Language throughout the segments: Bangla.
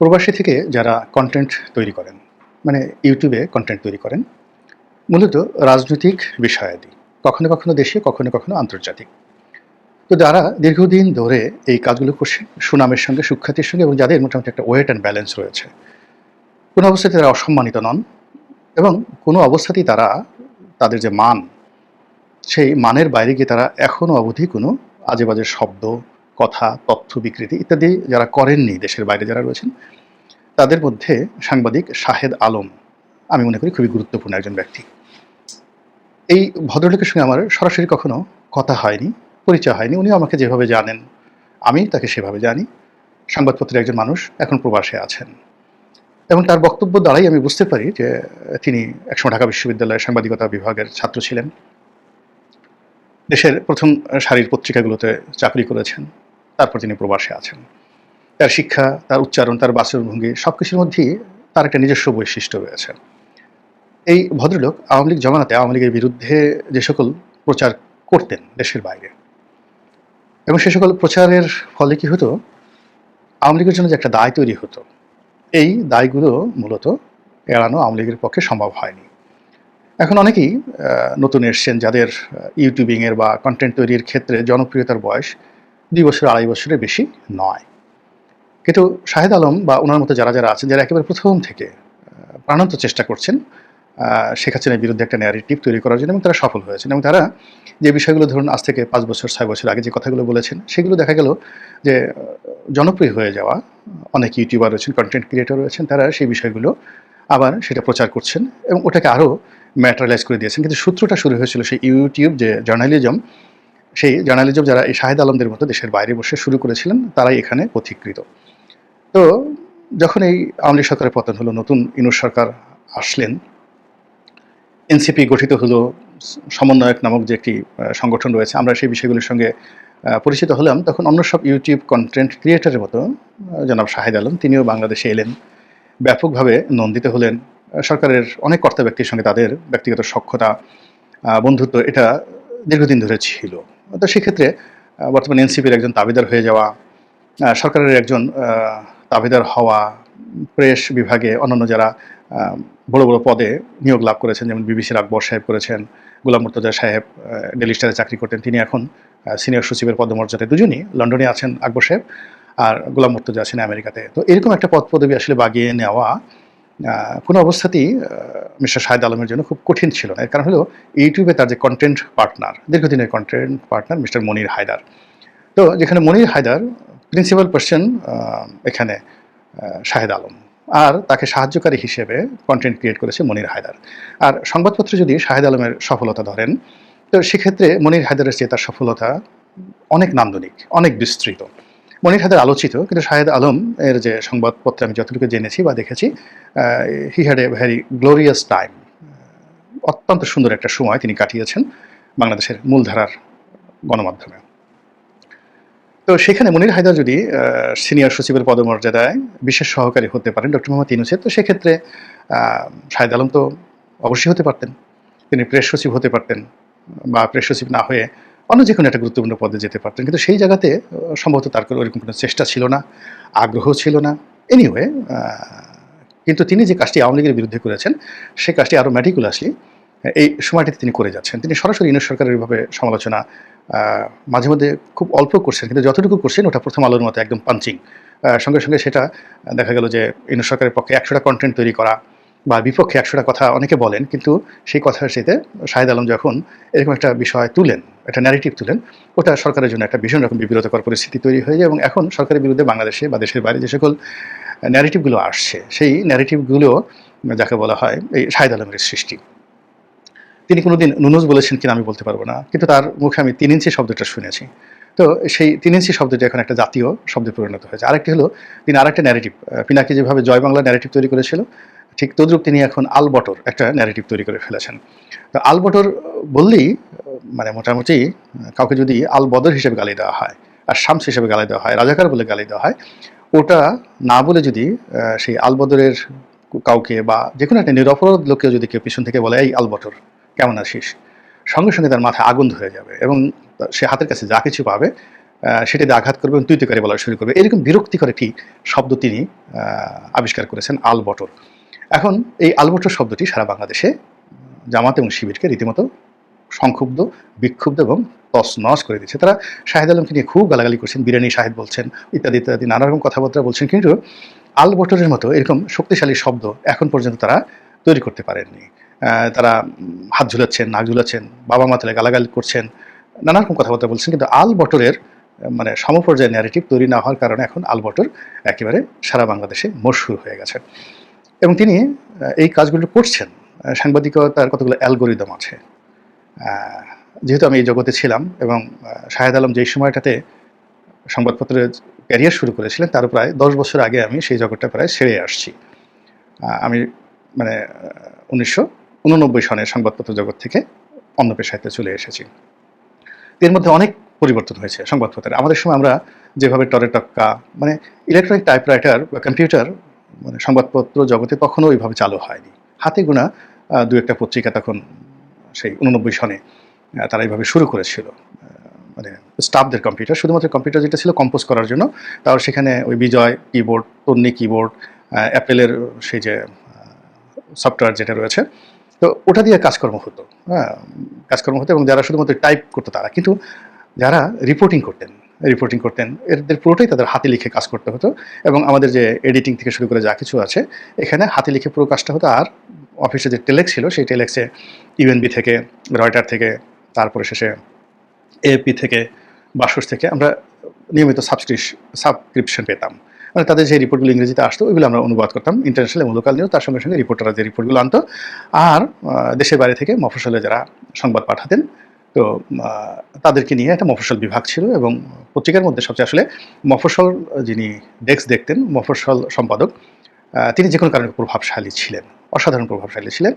প্রবাসী থেকে যারা কন্টেন্ট তৈরি করেন মানে ইউটিউবে কন্টেন্ট তৈরি করেন, মূলত রাজনৈতিক বিষয়াদি, কখনো কখনো দেশে কখনো কখনো আন্তর্জাতিক। তো যারা দীর্ঘদিন ধরে এই কাজগুলো করছেন সুনামের সঙ্গে, সুখ্যাতির সঙ্গে এবং যাদের মোটামুটি একটা ওয়েট অ্যান্ড ব্যালেন্স রয়েছে, কোনো অবস্থাতে তারা অসম্মানিত নন এবং কোনো অবস্থাতেই তারা তাদের যে মান, সেই মানের বাইরে গিয়ে তারা এখনও অবধি কোনো আজে বাজে শব্দ কথা, তথ্য, বিকৃতি ইত্যাদি যারা করেননি, দেশের বাইরে যারা রয়েছেন, তাদের মধ্যে সাংবাদিক শাহেদ আলম, আমি মনে করি খুবই গুরুত্বপূর্ণ একজন ব্যক্তি। এই ভদ্রলোকের সঙ্গে আমার সরাসরি কখনো কথা হয়নি, পরিচয় হয়নি, উনিও আমাকে যেভাবে জানেন, আমি তাকে সেভাবে জানি। সংবাদপত্রের একজন মানুষ এখন প্রবাসে আছেন। এবং তার বক্তব্য দ্বারাই আমি বুঝতে পারি যে তিনি একসময় ঢাকা বিশ্ববিদ্যালয়ের সাংবাদিকতা বিভাগের ছাত্র ছিলেন। দেশের প্রথম সারির পত্রিকাগুলোতে চাকরি করেছেন। তারপর তিনি প্রবাসে আছেন। তার শিক্ষা, তার উচ্চারণ, তার বাচনভঙ্গি সব কিছুর মধ্যেই তার একটা নিজস্ব বৈশিষ্ট্য রয়েছে। এই ভদ্রলোক আওয়ামী লীগ জমানাতে আওয়ামী লীগের বিরুদ্ধে যে সকল প্রচার করতেন দেশের বাইরে, এবং সে সকল প্রচারের ফলে কি হতো? আওয়ামী লীগের জন্য যে একটা দায় তৈরি হতো, এই দায়গুলো মূলত এড়ানো আওয়ামী লীগের পক্ষে সম্ভব হয়নি। এখন অনেকেই নতুন এসছেন যাদের ইউটিউবিংয়ের বা কন্টেন্ট তৈরির ক্ষেত্রে জনপ্রিয়তার বয়স দুই বছর, আড়াই বছরের বেশি নয়। কিন্তু শাহেদ আলম বা ওনার মতো যারা যারা আছেন, যারা একেবারে প্রথম থেকে প্রাণান্ত চেষ্টা করছেন শেখ হাসিনার বিরুদ্ধে একটা ন্যারেটিভ তৈরি করার জন্য এবং তারা সফল হয়েছেন এবং তারা যে বিষয়গুলো ধরুন আজ থেকে পাঁচ বছর, ছয় বছর আগে যে কথাগুলো বলেছেন, সেগুলো দেখা গেল যে জনপ্রিয় হয়ে যাওয়া, অনেক ইউটিউবার রয়েছেন কন্টেন্ট ক্রিয়েটর রয়েছেন, তারা সেই বিষয়গুলো আবার সেটা প্রচার করছেন এবং ওটাকে আরও ম্যাটারালাইজ করে দিয়েছেন। কিন্তু সূত্রটা শুরু হয়েছিল সেই ইউটিউব যে জার্নালিজম সেই জার্নালিজম যারা এই শাহেদ আলমদের মতো দেশের বাইরে বসে শুরু করেছিলেন, তারাই এখানে পথিকৃত তো যখন এই আওয়ামী সরকারের পতন হলো, নতুন ইনুস সরকার আসলেন, এনসিপি গঠিত হলো, সমন্বয়ক নামক যে একটি সংগঠন রয়েছে, আমরা সেই বিষয়গুলোর সঙ্গে পরিচিত হলাম, তখন অন্য সব ইউটিউব কন্টেন্ট ক্রিয়েটারের মতো জনাব শাহেদ আলম, তিনিও বাংলাদেশে এলেন, ব্যাপকভাবে নন্দিত হলেন। সরকারের অনেক কর্তা ব্যক্তির সঙ্গে তাদের ব্যক্তিগত সক্ষতা বন্ধুত্ব, এটা দীর্ঘদিন ধরে ছিল। তো সেক্ষেত্রে বর্তমানে এনসিপির একজন দাবিদার হয়ে যাওয়া সরকারের একজন আহ, দাবিদার হওয়া প্রেস বিভাগে অন্যান্য যারা বড় বড় পদে নিয়োগ লাভ করেছেন যেমন বিবিসির আকবর সাহেব করেছেন গোলাম মুর্তজা সাহেব ডেলি স্টারে চাকরি করতেন তিনি এখন সিনিয়র সচিবের পদমর্যাদায় দুজনই লন্ডনে আছেন আকবর সাহেব আর গোলাম মুর্তজা আছেন আমেরিকাতে। তো এরকম একটা পদ পদবি আসলে বাগিয়ে নেওয়া কোনো অবস্থাতেই মিস্টার শাহেদ আলমের জন্য খুব কঠিন ছিল না। এর কারণ হলো, ইউটিউবে তার যে কন্টেন্ট পার্টনার দীর্ঘদিনের content partner mister Monir Haidar. তো যেখানে মনির হায়দার প্রিন্সিপাল পার্সন এখানে শাহেদ আলম। আর তাকে সাহায্যকারী হিসেবে কন্টেন্ট ক্রিয়েট করেছে মনির হায়দার। আর সংবাদপত্রে যদি শাহেদ আলমের সফলতা ধরেন, তো সেক্ষেত্রে মনির হায়দারের চেয়ে তার সফলতা অনেক নান্দনিক, অনেক বিস্তৃত। মনির হায়দার আলোচিত, কিন্তু শাহেদ আলম এর যে সংবাদপত্রে আমি যতটুকু জেনেছি বা দেখেছি he had a very glorious time অত্যন্ত সুন্দর একটা সময় তিনি কাটিয়েছেন বাংলাদেশের মূলধারার গণমাধ্যমে। তো সেখানে মনির হায়দার যদি সিনিয়র সচিবের পদমর্যাদায় বিশেষ সহকারী হতে পারেন ডক্টর মোহাম্মদ ইউনুসের তো সেক্ষেত্রে শাহেদ আলম তো অবশ্যই হতে পারতেন। তিনি প্রেস সচিব হতে পারতেন বা প্রেস সচিব না হয়ে অন্য যে কোনো একটা গুরুত্বপূর্ণ পদে যেতে পারতেন। কিন্তু সেই জায়গাতে সম্ভবত তার কোনো ওইরকম কোনো চেষ্টা ছিল না, আগ্রহ ছিল না। এনিওয়ে কিন্তু তিনি যে কাজটি আওয়ামী লীগের বিরুদ্ধে করেছেন, সেই কাজটি আরও ম্যাটিকুলাসলি এই সময়টিতে তিনি করে যাচ্ছেন। তিনি সরাসরি ইউনিট সরকারের এভাবে সমালোচনা মাঝে মধ্যে খুব অল্প করছেন, কিন্তু যতটুকু করছেন, ওটা প্রথম আলোর মতো একদম পাঞ্চিং সঙ্গে সঙ্গে সেটা দেখা গেল যে ইউনিট সরকারের পক্ষে একশোটা কন্টেন্ট তৈরি করা বা বিপক্ষে একশোটা কথা অনেকে বলেন, কিন্তু সেই কথার সাথে শাহেদ আলম যখন এরকম একটা বিষয় তুলেন একটা ন্যারেটিভ তুলেন, ওটা সরকারের জন্য একটা ভীষণ রকম বিব্রতকর পরিস্থিতি তৈরি হয়ে যায় এবং এখন সরকারের বিরুদ্ধে বাংলাদেশে বা দেশের বাইরে যে সকল ন্যারেটিভগুলো আসছে, সেই ন্যারেটিভগুলো যাকে বলা হয় এই শাহেদ আলমের সৃষ্টি। তিনি কোনোদিন নুনুজ বলেছেন কিনা আমি বলতে পারব না, কিন্তু তার মুখে আমি তিন ইঞ্চি শব্দটা শুনেছি। তো সেই তিন ইঞ্চি শব্দটি এখন একটা জাতীয় শব্দে পরিণত হয়েছে। আরেকটি হলো, তিনি আরেকটা ন্যারেটিভ পিনাকি যেভাবে জয় বাংলা ন্যারেটিভ তৈরি করেছিল ঠিক তদ্রুপ তিনি এখন আলবটর একটা ন্যারেটিভ তৈরি করে ফেলেছেন। তো আল বটর বললেই মানে মোটামুটি কাউকে যদি আল বদর হিসেবে গালি দেওয়া হয়, আর শামস হিসেবে গালি দেওয়া হয়, রাজাকার বলে গালি দেওয়া হয়, ওটা না বলে যদি সেই আলবদরের কাউকে বা যে কোনো একটা নিরপরাধ লোককে যদি কেউ পিছন থেকে বলে, এই আলবটর কেমন আছিস? সঙ্গে সঙ্গে তার মাথায় আগুন ধরে যাবে এবং সে হাতের কাছে যা কিছু পাবে সেটাতে আঘাত করবে এবং তুইতুকারি বলা শুরু করবে। এরকম বিরক্তিকর একটি শব্দ তিনি আবিষ্কার করেছেন আলবটর এখন এই আলবটর শব্দটি সারা বাংলাদেশে জামাত এবং শিবিরকে রীতিমতো সংক্ষুব্ধ, বিক্ষুব্ধ এবং তছনছ করে দিচ্ছে। তারা শাহেদ আলমকে নিয়ে খুব গালাগালি করছেন, বিরিয়ানি শাহেদ বলছেন, ইত্যাদি ইত্যাদি নানা রকম কথাবার্তা বলছেন। কিন্তু আল বটরের মতো এরকম শক্তিশালী শব্দ এখন পর্যন্ত তারা তৈরি করতে পারেননি। তারা হাত ঝুলাচ্ছেন, নাক ঝুলাচ্ছেন, বাবা মা তাহলে গালাগালি করছেন নানা রকম কথাবার্তা বলছেন। কিন্তু আল বটরের মানে সমপর্যায়ের ন্যারেটিভ তৈরি না হওয়ার কারণে এখন আল বটর একেবারে সারা বাংলাদেশে মশহুর হয়ে গেছে। এবং তিনি এই কাজগুলো করছেন। সাংবাদিকতার কতগুলো অ্যালগোরিদম আছে। যেহেতু আমি এই জগতে ছিলাম এবং শাহেদ আলম যেই সময়টাতে সংবাদপত্রের ক্যারিয়ার শুরু করেছিলেন তার প্রায় দশ বছর আগে আমি সেই জগৎটা প্রায় ছেড়ে আসছি। আমি মানে উনিশশো উননব্বই সনের সংবাদপত্র জগৎ থেকে অন্য পেশাতে চলে এসেছি। এর মধ্যে অনেক পরিবর্তন হয়েছে সংবাদপত্রের আমাদের সময় আমরা যেভাবে টরে টক্কা মানে ইলেকট্রনিক টাইপরাইটার বা কম্পিউটার মানে সংবাদপত্র জগতে তখনও ওইভাবে চালু হয়নি। হাতে গোনা দু একটা পত্রিকা তখন সেই উননব্বই সনে তারা এইভাবে শুরু করেছিল। মানে স্টাফদের কম্পিউটার, শুধুমাত্র কম্পিউটার যেটা ছিল কম্পোজ করার জন্য। তাও সেখানে ওই বিজয় কিবোর্ড, তন্নি কিবোর্ড অ্যাপেলের সেই যে সফটওয়্যার যেটা রয়েছে। তো ওটা দিয়ে কাজকর্ম হতো। হ্যাঁ কাজকর্ম হতো এবং যারা শুধুমাত্র টাইপ করতো তারা। কিন্তু যারা রিপোর্টিং করতেন রিপোর্টিং করতেন। এদের পুরোটাই তাদের হাতে লিখে কাজ করতে হতো এবং আমাদের যে এডিটিং থেকে শুরু করে যা কিছু আছে, এখানে হাতে লিখে পুরো কাজটা হতো। আর অফিসে যে টেলেক্স ছিল, সেই টেলেক্সে ইউএনবি থেকে রয়টার থেকে, তারপরে শেষে এপি থেকে বাসস থেকে আমরা নিয়মিত সাবস্ক্রিপ সাবস্ক্রিপশন পেতাম। মানে তাদের যে রিপোর্টগুলো ইংরেজিতে আসতো, ওইগুলো আমরা অনুবাদ করতাম। ইন্টারন্যাশনাল এবং লোকাল নিউজ তার সঙ্গে সঙ্গে রিপোর্টাররা যে রিপোর্টগুলো আনতো। আর দেশের বাইরে থেকে মফসলে যারা সংবাদ পাঠাতেন তো তাদেরকে নিয়ে একটা মফস্বল বিভাগ ছিল এবং পত্রিকার মধ্যে সবচেয়ে আসলে মফস্বল যিনি ডেস্ক দেখতেন, মফস্বল সম্পাদক তিনি যে কোনো কারণে প্রভাবশালী ছিলেন, অসাধারণ প্রভাবশালী ছিলেন।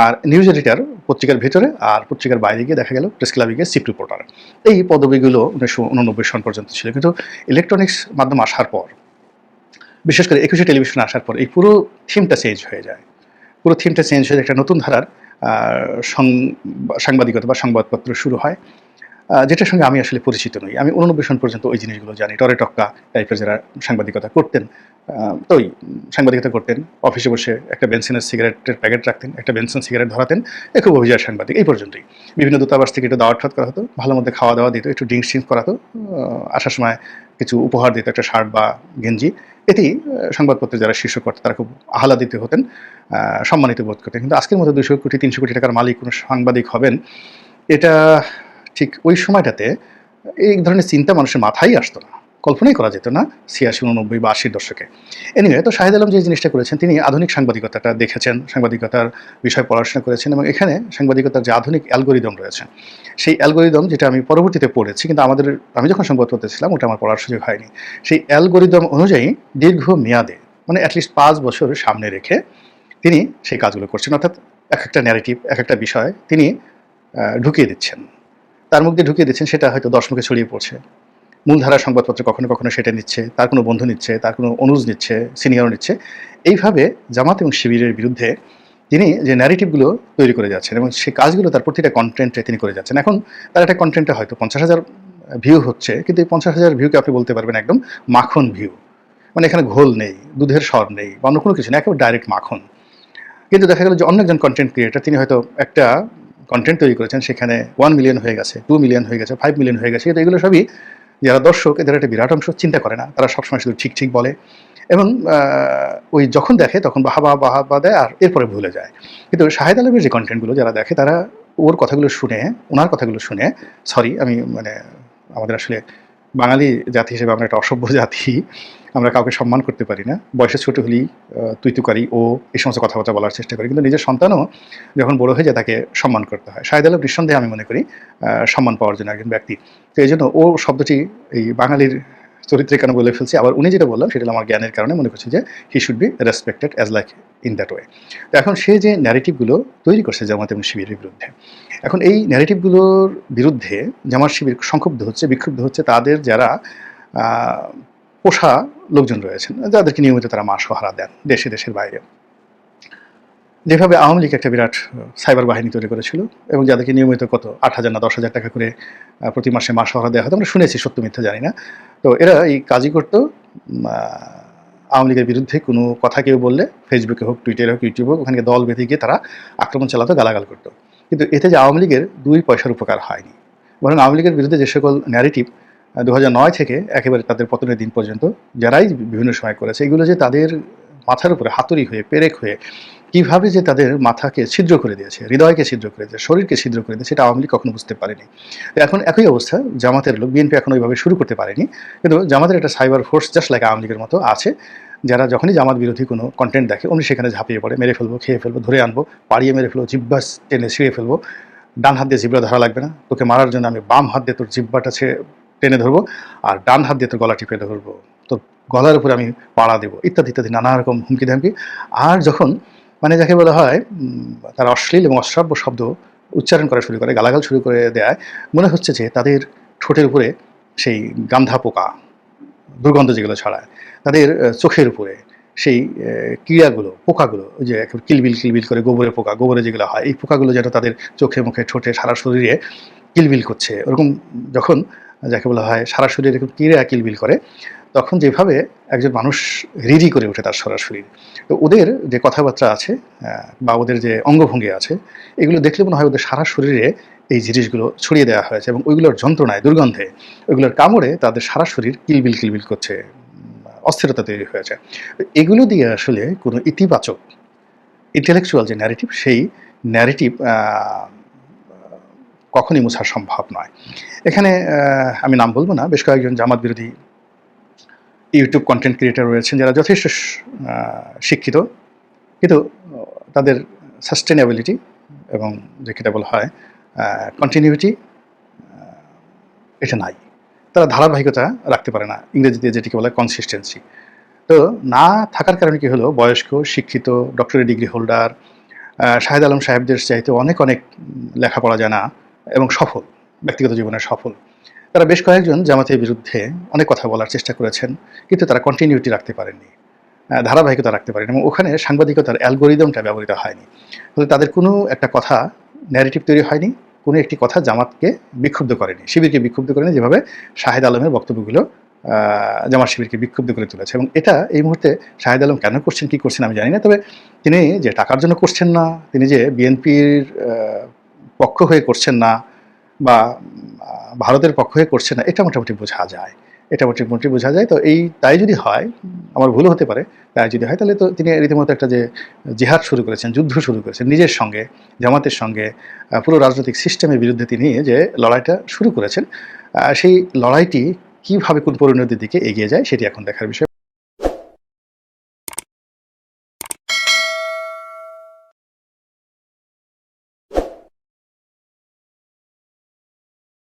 আর নিউজ এডিটর পত্রিকার ভিতরে আর পত্রিকার বাইরে গিয়ে দেখা গেল প্রেস ক্লাবে গিয়ে চিফ রিপোর্টার। এই পদবিগুলো উনিশশো উননব্বই সন পর্যন্ত ছিল। কিন্তু ইলেকট্রনিক্স মাধ্যম আসার পর, বিশেষ করে একুশে টেলিভিশন আসার পর এই পুরো থিমটা চেঞ্জ হয়ে যায়। পুরো থিমটা চেঞ্জ হয়ে একটা নতুন ধারার সাংবাদিকতা বা সংবাদপত্র শুরু হয়। যেটার সঙ্গে আমি আসলে পরিচিত নই। আমি উননব্বই সন পর্যন্ত ওই জিনিসগুলো জানি। টরে টক্কা টাইপের যারা সাংবাদিকতা করতেন আহ, তো ওই সাংবাদিকতা করতেন অফিসে বসে একটা বেনসিনের সিগারেটের প্যাকেট রাখতেন একটা বেনসিন সিগারেট ধরাতেন এ খুব অভিজাত সাংবাদিক এই পর্যন্তই। বিভিন্ন দূতাবাস থেকে একটু দাওয়াত ঠাত করা হতো ভালো মধ্যে খাওয়া দাওয়া দিত একটু ড্রিঙ্কস টিঙ্কস করাতো আসার সময় কিছু উপহার দিত, একটা শার্ট বা গেঞ্জি। এটি সংবাদপত্রে যারা শীর্ষ কর্তা, তারা খুব আহ্লাদিত হতেন সম্মানিত বোধ করতেন। কিন্তু আজকের মতো দুশো কোটি, তিনশো কোটি টাকার মালিক কোনো সাংবাদিক হবেন, এটা ঠিক ওই সময়টাতে এই ধরনের চিন্তা মানুষের মাথায় আসতো না। কল্পনাই করা যেত না, ছিয়াশি, উননব্বই বা আশির দশকে। এনিওয়ে তো শাহিদ আলম যে জিনিসটা করেছেন, তিনি আধুনিক সাংবাদিকতাটা দেখেছেন, সাংবাদিকতার বিষয়ে পড়াশোনা করেছেন এবং এখানে সাংবাদিকতার যে আধুনিক অ্যালগোরিদম রয়েছে, সেই অ্যালগোরিদম যেটা আমি পরবর্তীতে পড়েছি, কিন্তু আমাদের, আমি যখন সংবাদপত্রে ছিলাম ওটা আমার পড়ার সুযোগ হয়নি। সেই অ্যালগোরিদম অনুযায়ী দীর্ঘ মেয়াদে মানে অ্যাটলিস্ট পাঁচ বছর সামনে রেখে তিনি সেই কাজগুলো করছেন। অর্থাৎ এক একটা ন্যারেটিভ এক একটা বিষয় তিনি ঢুকিয়ে দিচ্ছেন। তার মধ্যে ঢুকিয়ে দিচ্ছেন, সেটা হয়তো দশ মুখে ছড়িয়ে পড়ছে। মূলধারা সংবাদপত্র কখনো কখনো সেটা নিচ্ছে, তার কোনো বন্ধু নিচ্ছে, তার কোনো অনুজ নিচ্ছে সিনিয়র নিচ্ছে। এইভাবে জামাত এবং শিবিরের বিরুদ্ধে তিনি যে ন্যারেটিভগুলো তৈরি করে যাচ্ছেন এবং সেই কাজগুলো তার প্রতিটা কন্টেন্টে তিনি করে যাচ্ছেন। এখন তার একটা কন্টেন্টে হয়তো পঞ্চাশ হাজার ভিউ হচ্ছে, কিন্তু এই পঞ্চাশ হাজার ভিউকে আপনি বলতে পারবেন একদম মাখন ভিউ মানে এখানে ঘোল নেই, দুধের স্বর নেই বা অন্য কোনো কিছু নেই, একেবারে ডাইরেক্ট মাখন। কিন্তু দেখা গেল যে অন্য একজন কন্টেন্ট ক্রিয়েটার তিনি হয়তো একটা কন্টেন্ট তৈরি করেছেন, সেখানে ওয়ান মিলিয়ন হয়ে গেছে টু মিলিয়ন হয়ে গেছে ফাইভ মিলিয়ন হয়ে গেছে, কিন্তু এগুলো সবই যারা দর্শক এদের একটা বিরাট অংশ চিন্তা করে না, তারা সবসময় শুধু ঠিক ঠিক বলে এবং ওই যখন দেখে তখন বাহাবা বাহাবা দেয় আর এরপরে ভুলে যায়। কিন্তু শাহেদ আলমের যে কন্টেন্টগুলো যারা দেখে, তারা ওর কথাগুলো শুনে, ওনার কথাগুলো শুনে সরি আমি মানে আমাদের আসলে বাঙালি জাতি হিসেবে আমরা একটা অসভ্য জাতি আমরা কাউকে সম্মান করতে পারি না। বয়সে ছোট হলেই আহ, তুই তুকারি ও এই সমস্ত কথাবার্তা বলার চেষ্টা করি। কিন্তু নিজের সন্তানও যখন বড় হয়ে যায় তাকে সম্মান করতে হয়। শাহেদ আলম নিঃসন্দেহে আমি মনে করি সম্মান পাওয়ার জন্য একজন ব্যক্তি। তো এই জন্য ও শব্দটি এই বাঙালির চরিত্রে কেন বলে ফেলছি। আবার উনি যেটা বললাম সেটা আমার জ্ঞানের কারণে মনে করছে যে he should be respected as like in that way তো এখন সে যে ন্যারেটিভগুলো তৈরি করছে জামাত এবং শিবিরের বিরুদ্ধে, এখন এই ন্যারেটিভগুলোর বিরুদ্ধে জামাত শিবির সংক্ষুব্ধ হচ্ছে, বিক্ষুব্ধ হচ্ছে তাদের যারা পোষা লোকজন রয়েছেন, যাদেরকে নিয়মিত তারা মাস হারা দেন দেশে দেশের বাইরে। যেভাবে আওয়ামী লীগ একটা বিরাট সাইবার বাহিনী তৈরি করেছিল এবং যাদেরকে নিয়মিত কত আট হাজার না দশ হাজার টাকা করে প্রতি মাসে মাস হওয়া দেওয়া হতো, আমরা শুনেছি সত্য মিথ্যা জানি না। তো এরা এই কাজই করতো আওয়ামী লীগের বিরুদ্ধে কোনো কথা কেউ বললে ফেসবুকে হোক টুইটারে হোক ইউটিউবে হোক, ওখানে দল বেঁধে গিয়ে তারা আক্রমণ চালাতো, গালাগাল করতো। কিন্তু এতে যে আওয়ামী লীগের দুই পয়সার উপকার হয়নি। বরং আওয়ামী লীগের বিরুদ্ধে যে সকল ন্যারেটিভ দু নয় থেকে একেবারে তাদের পতনের দিন পর্যন্ত, যারাই বিভিন্ন সময় করেছে, এগুলো যে তাদের মাথার উপরে, হাতুড়ি হয়ে, পেরেক হয়ে কীভাবে যে তাদের মাথাকে ছিদ্র করে দিয়েছে, হৃদয়কে ছিদ্র করে দিয়েছে, শরীরকে ছিদ্র করে দিয়েছে, সেটা আওয়ামী লীগ কখনো বুঝতে পারেনি। এখন একই অবস্থা, জামাতের লোক, বিএনপি এখন ওইভাবে শুরু করতে পারেনি। কিন্তু জামাতের একটা cyber force just like Awami লীগের মতো আছে, যারা যখনই জামাত বিরোধী কোনো কন্টেন্ট দেখে অমনি সেখানে ঝাঁপিয়ে পড়ে, মেরে ফেলব, খেয়ে ফেলব, ধরে আনব, পাড়িয়ে মেরে ফেলব জিব্বাস টেনে ছিঁড়ে ফেলব, ডান হাত দিয়ে জিব্বা ধরা লাগবে না, তোকে মারার জন্য আমি বাম হাত দিয়ে তোর জিব্বাটা টেনে ধরবো, আর ডান হাত দিয়ে তোর গলা টিপে ধরবো, তোর গলার উপরে আমি পাড়া দেবো, ইত্যাদি ইত্যাদি, নানা রকম হুমকি ধামকি আর যখন মানে যাকে বলা হয় তারা অশ্লীল এবং অশ্রাব্য শব্দ উচ্চারণ করা শুরু করে, গালাগাল শুরু করে দেয়। মনে হচ্ছে যে তাদের ঠোঁটের উপরে সেই গান্ধা পোকা, দুর্গন্ধ যেগুলো ছড়ায়, তাদের চোখের উপরে সেই কীড়াগুলো পোকাগুলো, ওই যে কিলবিল কিলবিল করে গোবরে পোকা, গোবরে যেগুলো হয়, এই পোকাগুলো যেটা তাদের চোখে, মুখে, ঠোঁটে, সারা শরীরে কিলবিল করছে। ওরকম যখন, যাকে বলা হয়, সারা শরীরে এরকম কিলবিল করে তখন যেভাবে একজন মানুষ রিরি করে ওঠে তার সরাসরি। তো ওদের যে কথাবার্তা আছে বা ওদের যে অঙ্গভঙ্গি আছে, এগুলো দেখলে মনে হয় ওদের সারা শরীরে এই জিনিসগুলো ছড়িয়ে দেওয়া হয়েছে এবং ওইগুলোর যন্ত্রণায়, দুর্গন্ধে, ওইগুলোর কামড়ে তাদের সারা শরীর কিলবিল কিলবিল করছে অস্থিরতা তৈরি হয়েছে। এগুলো দিয়ে আসলে কোনো ইতিবাচক ইন্টেলেকচুয়াল যে ন্যারেটিভ সেই ন্যারেটিভ কখনই মোছা সম্ভব নয়। এখানে আমি নাম বলব না, বেশ কয়েকজন জামাত বিরোধী ইউটিউব কন্টেন্ট ক্রিয়েটার রয়েছেন যারা যথেষ্ট শিক্ষিত। কিন্তু তাদের সাস্টেনেবিলিটি এবং যেটা বলা হয় কন্টিনিউটি এটা নাই। তারা ধারাবাহিকতা রাখতে পারে না ইংরেজিতে যেটিকে বলা হয় কনসিস্টেন্সি তো না থাকার কারণে কি হলো, বয়স্ক, শিক্ষিত doctorate degree holder Shahed Alam সাহেবদের চাইতে অনেক অনেক লেখাপড়া জানা এবং সফল, ব্যক্তিগত জীবনে সফল। তারা বেশ কয়েকজন জামাতের বিরুদ্ধে অনেক কথা বলার চেষ্টা করেছেন, কিন্তু তারা কন্টিনিউটি রাখতে পারেননি। ধারাবাহিকতা রাখতে পারেন এবং ওখানে সাংবাদিকতার অ্যালগোরিদমটা ব্যবহৃত হয়নি। ফলে তাদের কোনো একটা কথা ন্যারেটিভ তৈরি হয়নি, কোনো একটি কথা জামাতকে বিক্ষুব্ধ করেনি, শিবিরকে বিক্ষুব্ধ করেনি, যেভাবে শাহেদ আলমের বক্তব্যগুলো জামাত শিবিরকে বিক্ষুব্ধ করে তুলেছে এবং এটা এই মুহূর্তে শাহেদ আলম কেন করছেন, কি করছেন আমি জানি না, তবে তিনি যে টাকার জন্য করছেন না, তিনি যে বিএনপির পক্ষ হয়ে করছেন না বা, ভারতের পক্ষ হয়ে করছেন না, এটা মোটামুটি বোঝা যায়। এটা মোটামুটি বোঝা যায়। তো এই, তাই যদি হয়, আমার ভুলও হতে পারে, তাই যদি হয়, তাহলে তো তিনি রীতিমতো একটা যে, জেহাদ শুরু করেছেন, যুদ্ধ শুরু করেছেন, নিজের সঙ্গে, জামাতের সঙ্গে পুরো রাজনৈতিক সিস্টেমের বিরুদ্ধে তিনি যে, লড়াইটা শুরু করেছেন সেই লড়াইটি কীভাবে কোন পরিণতির দিকে এগিয়ে যায়, সেটি এখন দেখার বিষয়।